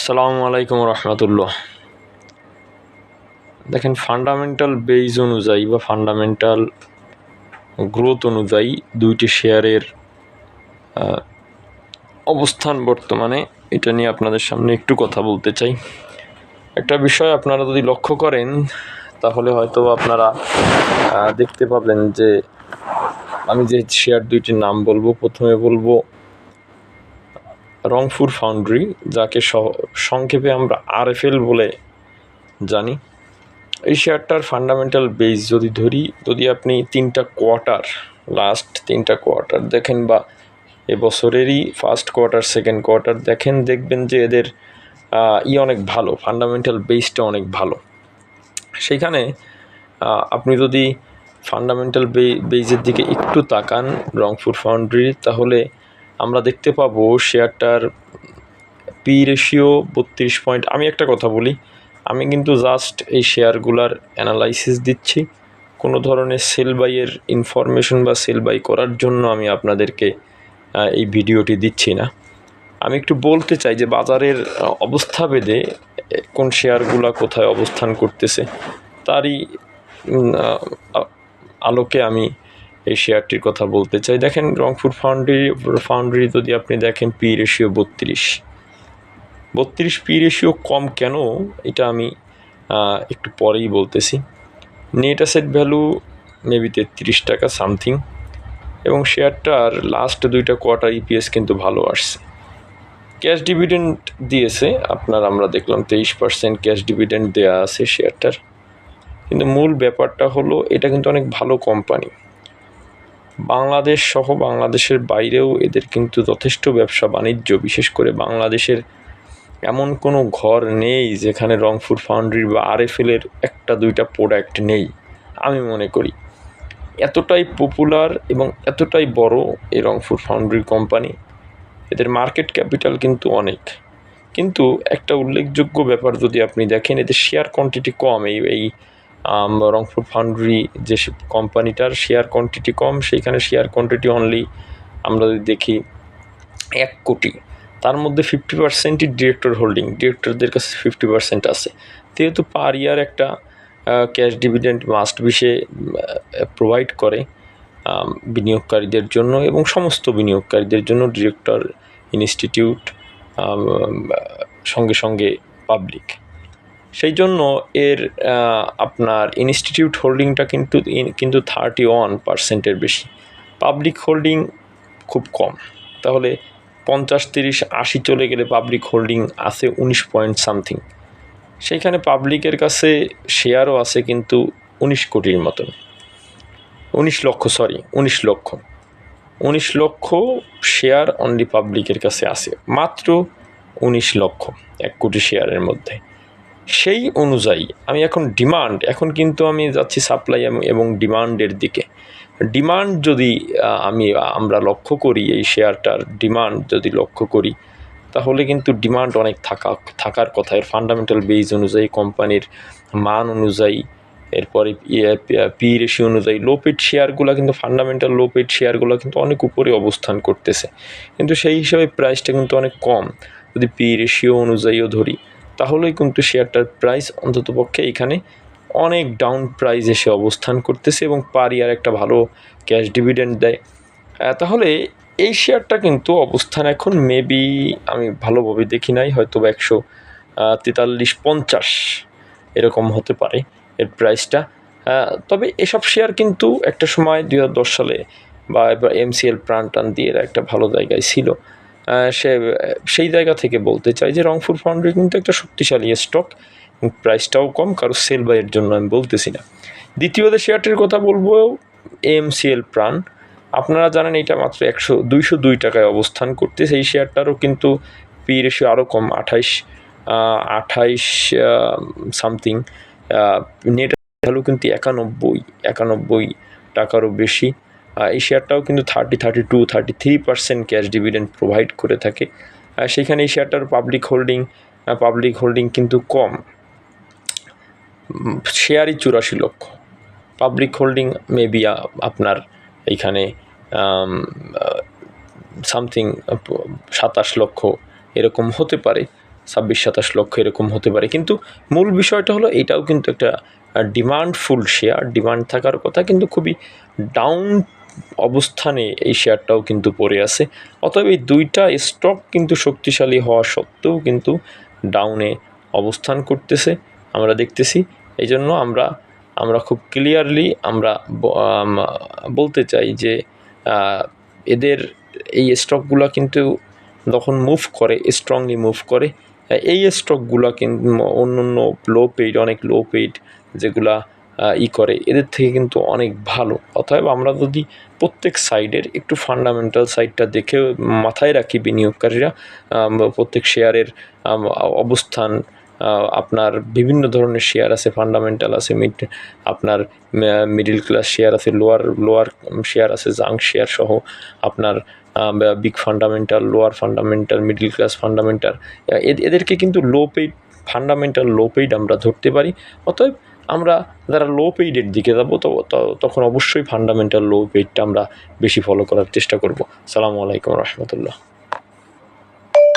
আসসালামু আলাইকুম রহমতুল্লাহ। দেখেন ফান্ডামেন্টাল বেজ অনুযায়ী বা ফান্ডামেন্টাল গ্রোথ অনুযায়ী দুইটি শেয়ারের অবস্থান বর্তমানে এটা নিয়ে আপনাদের সামনে একটু কথা বলতে চাই। একটা বিষয় আপনারা যদি লক্ষ্য করেন, তাহলে হয়তো আপনারা দেখতে পাবেন যে আমি যে শেয়ার দুইটির নাম বলব, প্রথমে বলব রংপুর ফাউন্ড্রি, যাকে সংক্ষেপে আমরা আরএফএল বলে জানি। এই শেয়ারটার ফান্ডামেন্টাল বেস যদি ধরি, যদি আপনি তিনটা কোয়ার্টার লাস্ট তিনটা কোয়ার্টার দেখেন বা এবছরেরই ফার্স্ট কোয়ার্টার সেকেন্ড কোয়ার্টার দেখেন, দেখবেন যে এদের ই অনেক ভালো ফান্ডামেন্টাল বেসটা অনেক ভালো। সেখানে আপনি যদি ফান্ডামেন্টাল বেজের দিকে একটু তাকান রংপুর ফাউন্ড্রি তাহলে আমরা দেখতে পাবো শেয়ারটার পি রেশিও বত্রিশ পয়েন্ট। আমি একটা কথা বলি, আমি কিন্তু জাস্ট এই শেয়ারগুলার অ্যানালাইসিস দিচ্ছি। কোনো ধরনের সেল বাইয়ের ইনফরমেশন বা সেল বাই করার জন্য আমি আপনাদেরকে এই ভিডিওটি দিচ্ছি না। আমি একটু বলতে চাই যে বাজারের অবস্থা ভেদে কোন শেয়ারগুলা কোথায় অবস্থান করতেছে, তারই আলোকে আমি এই শেয়ারটির কথা বলতে চাই। দেখেন রংপুর ফাউন্ডারি ফাউন্ডারি যদি আপনি দেখেন পি রেশিও বত্রিশ। বত্রিশ পি রেশিও কম কেন? এটা আমি একটু পরেই বলতেছি। নেট অ্যাসেট ভ্যালু মেবি তেত্রিশ টাকা সামথিং এবং শেয়ারটার লাস্ট দুইটা কোয়ার্টার ইপিএস কিন্তু ভালো আসছে। ক্যাশ ডিভিডেন্ড দিয়েছে, আপনার আমরা দেখলাম তেইশ পার্সেন্ট ক্যাশ ডিভিডেন্ড দেওয়া আছে শেয়ারটার। কিন্তু মূল ব্যাপারটা হলো, এটা কিন্তু অনেক ভালো কোম্পানি বাংলাদেশ সহ বাংলাদেশের বাইরেও এদের কিন্তু যথেষ্ট ব্যবসা বাণিজ্য, বিশেষ করে বাংলাদেশের এমন কোনো ঘর নেই যেখানে রংপুর ফাউন্ড্রি বা আরএফএলের একটা দুইটা প্রোডাক্ট নেই, আমি মনে করি। এতটাই পপুলার এবং এতটাই বড় এই রংপুর ফাউন্ড্রি কোম্পানি এদের মার্কেট ক্যাপিটাল কিন্তু অনেক। কিন্তু একটা উল্লেখযোগ্য ব্যাপার যদি আপনি দেখেন, এদের শেয়ার কোয়ান্টিটি কম। এই এই রংপুর ফাউন্ড্রি যে কোম্পানিটার শেয়ার কোয়ান্টিটি কম, সেইখানে শেয়ার কোয়ান্টিটি অনলি আমরা যদি দেখি এক কোটি। তার মধ্যে ফিফটি পার্সেন্টই ডিরেক্টর হোল্ডিং ডিরেক্টরদের কাছে ফিফটি পার্সেন্ট আছে। যেহেতু পার ইয়ার একটা ক্যাশ ডিভিডেন্ড মাস্ট বিশে প্রোভাইড করে বিনিয়োগকারীদের জন্য এবং সমস্ত বিনিয়োগকারীদের জন্য ডিরেক্টর ইনস্টিটিউট সঙ্গে সঙ্গে পাবলিক সেই জন্য এর আপনার ইনস্টিটিউট হোল্ডিংটা কিন্তু কিন্তু থার্টি ওয়ান পার্সেন্টের বেশি। পাবলিক হোল্ডিং খুব কম। তাহলে পঞ্চাশ, তিরিশ, আশি চলে গেলে পাবলিক হোল্ডিং আছে উনিশ পয়েন্ট সামথিং সেইখানে পাবলিকের কাছে শেয়ারও আছে কিন্তু উনিশ কোটির মতন। উনিশ লক্ষ সরি উনিশ লক্ষ। উনিশ লক্ষ শেয়ার অনলি পাবলিকের কাছে আছে। মাত্র উনিশ লক্ষ, এক কোটি শেয়ারের মধ্যে। সেই অনুযায়ী আমি এখন ডিমান্ড এখন কিন্তু আমি যাচ্ছি সাপ্লাই এবং ডিমান্ডের দিকে। ডিমান্ড যদি আমি আমরা লক্ষ্য করি এই শেয়ারটার ডিমান্ড যদি লক্ষ্য করি, তাহলে কিন্তু ডিমান্ড অনেক থাকা, থাকার কথা। এর ফান্ডামেন্টাল বেজ অনুযায়ী কোম্পানির মান অনুযায়ী, এরপরে পি রেশিও অনুযায়ী লো পেড শেয়ারগুলো কিন্তু ফান্ডামেন্টাল লো পেড শেয়ারগুলো কিন্তু অনেক উপরে অবস্থান করতেছে। কিন্তু সেই হিসাবে প্রাইসটা কিন্তু অনেক কম। যদি পি রেশিও অনুযায়ীও ধরি তাহলেই কিন্তু শেয়ারটার প্রাইস অন্ততপক্ষে এখানে অনেক ডাউন প্রাইস এসে অবস্থান করতেছে এবং পার ইয়ার একটা ভালো ক্যাশ ডিভিডেন্ড দেয়। তাহলে এই শেয়ারটা কিন্তু অবস্থান এখন মেবি আমি ভালোভাবে দেখি নাই হয়তো বা একশো তেতাল্লিশ পঞ্চাশ এরকম হতে পারে এর প্রাইসটা তবে এসব শেয়ার কিন্তু একটা সময় দশ সালে বা এবার এমসিএল প্রাণ টান দিয়ে একটা ভালো জায়গায় ছিল। সে, সেই জায়গা থেকে বলতে চাই যে রংপুর ফাউন্ডারি কিন্তু একটা শক্তিশালী স্টক প্রাইসটাও কম, কারও সেল বাইয়ের জন্য আমি বলতেছি না। দ্বিতীয়ত শেয়ারটির কথা বলব এমসিএল প্রাণ। আপনারা জানেন এটা মাত্র একশো, দুইশো দুই টাকায় অবস্থান করতে সেই শেয়ারটারও কিন্তু পি রেশিও আরও কম, আঠাইশ আঠাইশ সামথিং নেট ভ্যালু কিন্তু একানব্বই একানব্বই টাকারও বেশি। এই শেয়ারটাও কিন্তু thirty thirty two thirty three percent cash dividend provide করে থাকে। সেখানে এই শেয়ারটার পাবলিক হোল্ডিং পাবলিক হোল্ডিং কিন্তু কম। শেয়ারই চুরাশি লক্ষ। পাবলিক হোল্ডিং মেবি আপনার এইখানে সামথিং সাতাশ লক্ষ এরকম হতে পারে। ছাব্বিশ, সাতাশ লক্ষ এরকম হতে পারে। কিন্তু মূল বিষয়টা হলো, এটাও কিন্তু একটা ডিমান্ডফুল শেয়ার ডিমান্ড থাকার কথা কিন্তু খুবই ডাউন অবস্থানে এই শেয়ারটাও কিন্তু পড়ে আছে। অতএব এই দুইটা স্টক কিন্তু শক্তিশালী হওয়া সত্ত্বেও কিন্তু ডাউনে অবস্থান করতেছে। আমরা দেখতেছি এই জন্য আমরা আমরা খুব ক্লিয়ারলি আমরা বলতে চাই যে এদের এই স্টকগুলো কিন্তু যখন মুভ করে স্ট্রংলি মুভ করে, এই স্টকগুলো কিন্তু অন্য অন্য লো পেইড অনেক লো পেইড যেগুলা ই করে। এদের থেকে কিন্তু অনেক ভালো। অতএব আমরা যদি প্রত্যেক সাইডের একটু ফান্ডামেন্টাল সাইডটা দেখে মাথায় রাখি বিনিয়োগকারীরা প্রত্যেক শেয়ারের অবস্থান আপনার বিভিন্ন ধরনের শেয়ার আছে ফান্ডামেন্টাল আছে মিড আপনার মিডিল ক্লাস শেয়ার আছে লোয়ার লোয়ার শেয়ার আছে জাঙ্ক শেয়ার সহ আপনার big fundamental lower fundamental middle class fundamental এদেরকে কিন্তু low paid fundamental low paid আমরা ধরতে পারি। অতএব আমরা যারা লো পেইডের দিকে যাব, তো তখন অবশ্যই ফান্ডামেন্টাল লো পেইডটা আমরা বেশি ফলো করার চেষ্টা করব। সালামু আলাইকুম রহমতুল্লাহ।